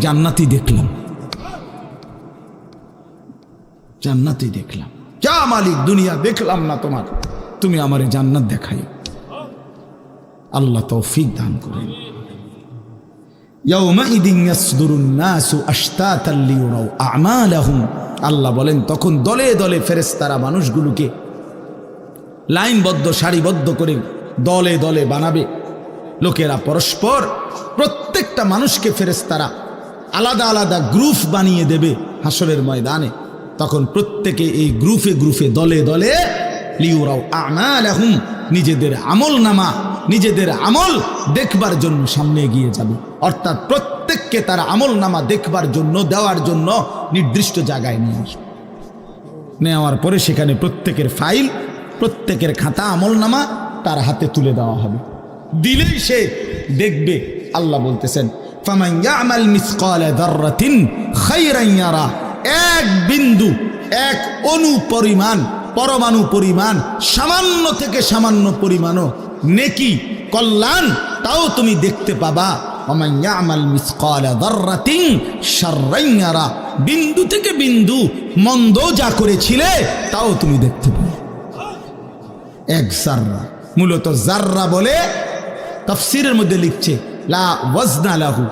জান্নাতি দেখলাম। জান্নাতি দেখলাম। যা মালিক, দুনিয়া দেখলাম না তোমার। তুমি আমার জান্নাত দেখাই। আল্লাহ তৌফিক দান করেন। আল্লাহ বলেন, তখন দলে দলে ফেরেস্তারা মানুষগুলোকে লাইনবদ্ধ, সারিবদ্ধ করে দলে দলে বানাবে। লোকেরা পরস্পর প্রত্যেকটা মানুষকে ফেরেস্তারা আলাদা আলাদা গ্রুপ বানিয়ে দেবে হাসরের ময়দানে। তখন প্রত্যেকে এই গ্রুপে গ্রুপে দলে দলে লিউরাও আমাল এখন নিজেদের আমল নামা, নিজেদের আমল দেখবার জন্য সামনে এগিয়ে যাবে। অর্থাৎ প্রত্যেককে তার আমল নামা দেখবার জন্য, দেওয়ার জন্য নির্দিষ্ট জায়গায় নিয়ে আসবে। নেওয়ার পরে সেখানে প্রত্যেকের ফাইল, প্রত্যেকের খাতা, আমল নামা তার হাতে তুলে দেওয়া হবে। দিলেই সে দেখবে, আল্লাহ বলতেছেন ফামান ইয়ামাল মিসকালা দাররাতিন খাইরান ইয়ারা, এক বিন্দু, এক অণু পরিমাণ, পরমাণু পরিমাণ, সামান্য থেকে সামান্য পরিমাণও নেকি, কল্যাণ, তাও তুমি দেখতে পাবা। বিন্দু থেকে বিন্দু মন্দ যা করেছিলে, তাও তুমি দেখতে পাবে। এক জাররা মূলত জাররা বলে, তফসিরের মধ্যে লিখছে লা ওয়াজনা লাহু,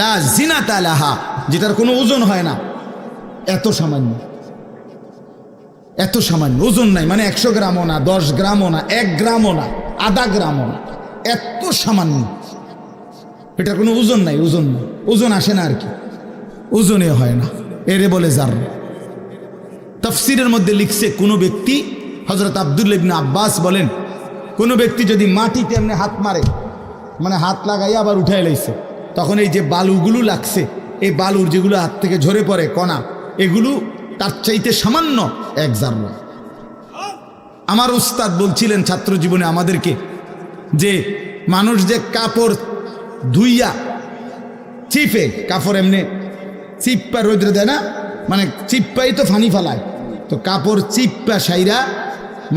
লা লাহা, যেটার কোনো ওজন হয় না। এত সামান্য এত সামান্য, ওজন নাই মানে একশো গ্রামও না, দশ গ্রামও না, এক গ্রামও না, আধা গ্রামও না, এত সামান্য। এটার কোনো ওজন নাই ওজন নাই, ওজন আসে না আর কি, ওজনে হয় না, এরে বলে জাররা তফসিরের মধ্যে লিখছে, কোনো ব্যক্তি হজরত আব্দুল ইবনে আব্বাস বলেন, কোনো ব্যক্তি যদি মাটিতে এমনি হাত মারে মানে হাত লাগাই আবার উঠাই লাইছে। তখন এই যে বালুগুলো লাগছে, এই বালুর যেগুলো হাত থেকে ঝরে পড়ে কণা, এগুলো তার চাইতে সামান্য এক জাররা। আমার উস্তাদ বলছিলেন ছাত্র জীবনে আমাদেরকে যে মানুষ যে কাপড় ধুইয়া চিপে, কাপড় এমনি চিপ্পা রোদ্রে দেয় না মানে চিপ্পাই তো ফানি ফালায়। তো কাপড় চিপ্পা সাইরা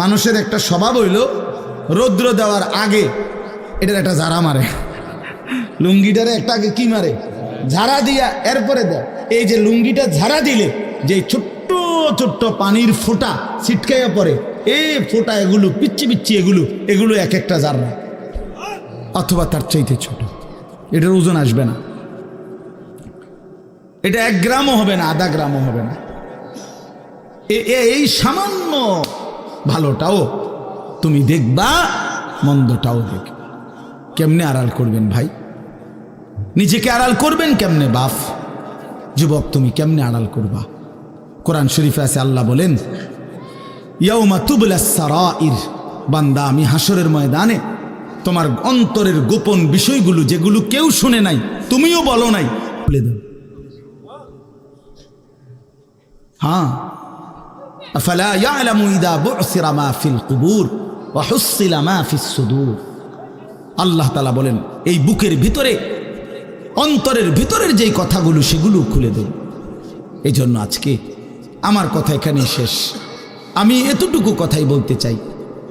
মানুষের একটা স্বভাব হইল রৌদ্র দেওয়ার আগে এটার একটা ঝাড়া মারে। লুঙ্গিটারে একটা কি মারে? ঝাড়া দিয়া এরপরে দেয় এই যে লুঙ্গিটা ঝাড়া দিলে, যে ছোট্ট ছোট্ট পানির ফোঁটা ছিটকাইয়া পড়ে এই ফোঁটা এগুলো পিচ্ছি পিচ্ছি এগুলো এগুলো এক একটা জাররা অথবা তার চাইতে ছোট। এটার ওজন আসবে না। এটা এক গ্রামও হবে না, আধা গ্রামও হবে না। এই সামান্য ভালোটাও তুমি দেখবা, মন্দটাও দেখবা। কেমনে আড়াল করবেন ভাই নিজেকে আড়াল করবেন কেমনে বাপ যুবক তুমি কেমনে আড়াল করবা কোরআন শরীফে আছে আল্লাহ বলেন ইয়াউমা তুবলা সারাইর বান্দা আমি হাসরের ময়দানে তোমার অন্তরের গোপন বিষয়গুলো যেগুলো কেউ শুনে নাই তুমিও বলো নাই বলে দাও হ্যাঁ أفلا يعلم إذا بعثر ما في القبور وحصل ما في الصدور আল্লাহ তালা বলেন, এই বুকের ভিতরে, অন্তরের ভিতরের যেই কথাগুলো, সেগুলো খুলে দেব এই জন্য আজকে আমার কথা এখানে শেষ। আমি এতটুকু কথাই বলতে চাই,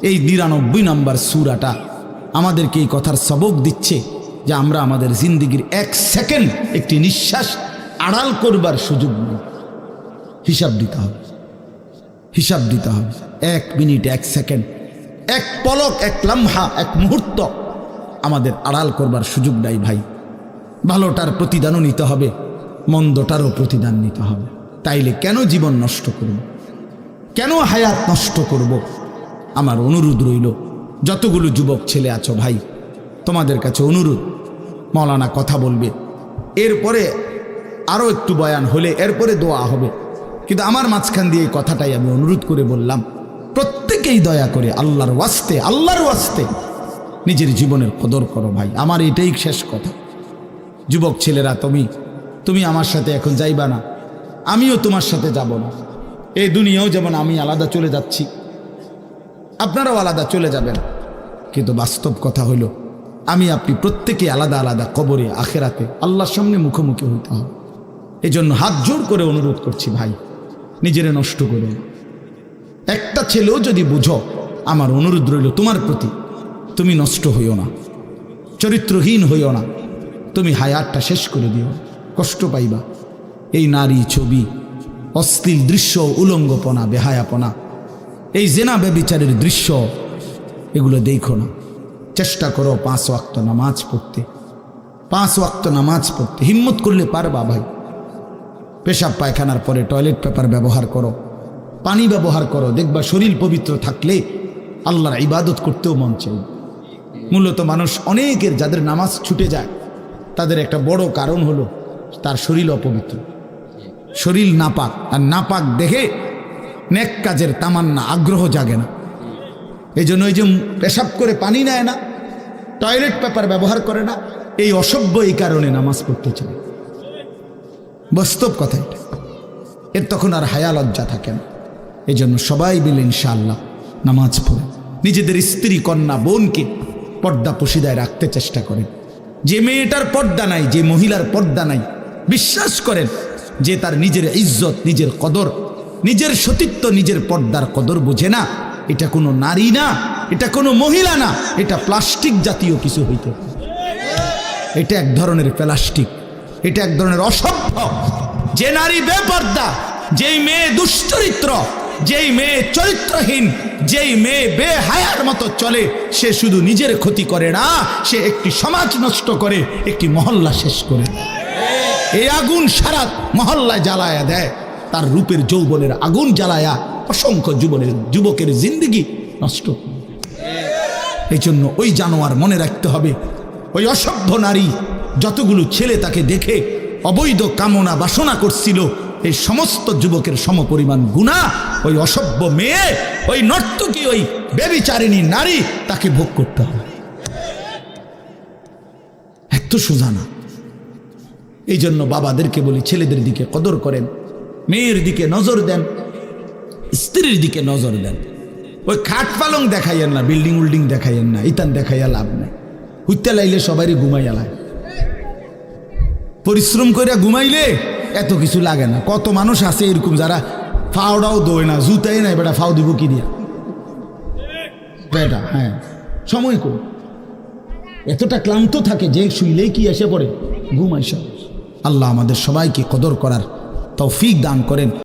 এই নিরানব্বই নম্বর সুরাটা আমাদেরকে এই কথার সবক দিচ্ছে যে আমরা আমাদের জিন্দিগির এক সেকেন্ড একটি নিঃশ্বাস আড়াল করবার সুযোগ নেই। হিসাব দিতে হবে। হিসাব দিতে হবে। এক মিনিট, এক সেকেন্ড, এক পলক, এক লম্হা, এক মুহূর্ত আমাদের আড়াল করবার সুযোগ নাই ভাই। ভালোটার প্রতিদানও নিতে হবে, মন্দটারও প্রতিদান নিতে হবে। তাইলে কেন জীবন নষ্ট করব? কেন হায়াত নষ্ট করব? আমার অনুরোধ রইল, যতগুলো যুবক ছেলে আছো ভাই, তোমাদের কাছে অনুরোধ। মৌলানা কথা বলবে, এরপরে আরও একটু বয়ান হলে এরপরে দোয়া হবে। কিন্তু আমার মাঝখান দিয়ে এই কথাটাই আমি অনুরোধ করে বললাম, প্রত্যেকেই দয়া করে আল্লাহর ওয়াস্তে আল্লাহর ওয়াস্তে। নিজের জীবনের কদর করো ভাই। আমার এটাই শেষ কথা। যুবক ছেলেরা, তুমি তুমি আমার সাথে এখন যাইবা না। আমিও তোমার সাথে যাব না। এই দুনিয়াও যেমন আমি আলাদা চলে যাচ্ছি। আপনারাও আলাদা চলে যাবেন। কিন্তু বাস্তব কথা হলো, আমি আপনি প্রত্যেকে আলাদা আলাদা কবরে, আখেরাতে আল্লাহর সামনে মুখোমুখি হইতে হবে। এই জন্য হাত জোর করে অনুরোধ করছি ভাই, নিজেরে নষ্ট করুন একটা ছেলেও যদি বুঝো, আমার অনুরোধ রইল তোমার প্রতি। তুমি নষ্ট হইও না, চরিত্রহীন হইও না। তুমি হায়াতটা শেষ করে দিও, কষ্ট পাইবা। এই নারী ছবি, অশ্লীল দৃশ্য, উলঙ্গপনা, বেহায়াপনা, এই জেনা ব্যবিচারের দৃশ্য, এগুলো দেখো না। চেষ্টা করো পাঁচ ওয়াক্ত নামাজ পড়তে। পাঁচ ওয়াক্ত নামাজ পড়তে। হিম্মত করলে পারবা ভাই। পেশাব পায়খানার পরে টয়লেট পেপার ব্যবহার করো। পানি ব্যবহার করো। দেখবা শরীর পবিত্র থাকলে আল্লাহর ইবাদত করতেও মন চাই মূলত মানুষ অনেকের যাদের নামাজ ছুটে যায়, তাদের একটা বড় কারণ হলো তার শরীর অপবিত্র। শরীর নাপাক, আর নাপাক দেখে নেক কাজের তামান্না, আগ্রহ জাগে না। এই জন্য ওই যে পেশাব করে পানি নেয় না, টয়লেট পেপার ব্যবহার করে না, এই অসভ্য এই কারণে নামাজ পড়তে চায়। বাস্তব কথা এটা। এর তখন আর হায়া লজ্জা থাকে না। এই জন্য সবাই মিলে ইনশাআল্লাহ নামাজ পড়ে। নিজেদের স্ত্রী, কন্যা, বোনকে পর্দা পুশিদায় রাখতে চেষ্টা করেন। যে মেয়েটার পর্দা নাই, যে মহিলার পর্দা নাই, বিশ্বাস করেন যে তার নিজের ইজ্জত, নিজের কদর, নিজের সতীত্ব, নিজের পর্দার কদর বোঝে না। এটা কোনো নারী না, এটা কোনো মহিলা না, এটা প্লাস্টিক জাতীয় কিছু হইতে এটা এক ধরনের প্লাস্টিক, এটা এক ধরনের অসভ্য। যে নারী বেপর্দা, যেই মেয়ে দুশ্চরিত্র যেই মেয়ে চরিত্রহীন, যেই মেয়ে বেহায়ার মতো চলে, সে শুধু নিজের ক্ষতি করে না, সে একটি সমাজ নষ্ট করে, একটি মহল্লা শেষ করে এই আগুন সারা মহল্লায় জ্বালায়া দেয়। তার রূপের যৌবনের আগুন জ্বালায়া অসংখ্য যুবনের, যুবকের জিন্দগি নষ্ট এই জন্য ওই জানোয়ার মনে রাখতে হবে, ওই অসভ্য নারী যতগুলো ছেলে তাকে দেখে অবৈধ কামনা বাসনা করছিল এই সমস্ত যুবকের সমপরিমাণ গুণা ওই অসভ্য মেয়ে, ওই নর্তকী, ওই বেবিচারিণী নারী তাকে ভোগ করতে হবে। এত সোজা না এই জন্য বাবাদেরকে বলি, ছেলেদের দিকে কদর করেন, মেয়ের দিকে নজর দেন, স্ত্রীর দিকে নজর দেন। ওই খাট পালং দেখাইয়েন না, বিল্ডিং উল্ডিং দেখাইয়েন না, ইতান দেখাইয়া লাভ নাই। হুইতে লাইলে সবারই ঘুমাইয়া লাগে। পরিশ্রম করিয়া ঘুমাইলে এত কিছু লাগে না। কত মানুষ আছে এরকম যারা ফাওড়াও দোয় না, জুতাই নাই, বেটা, ফাও দিব কি দিয়া? বেটা হ্যাঁ। সময় কম এতটা ক্লান্ত থাকে, যে শুইলেই কি এসে পড়ে? ঘুম আইসা। আল্লাহ আমাদের সবাইকে কদর করার তৌফিক দান করেন।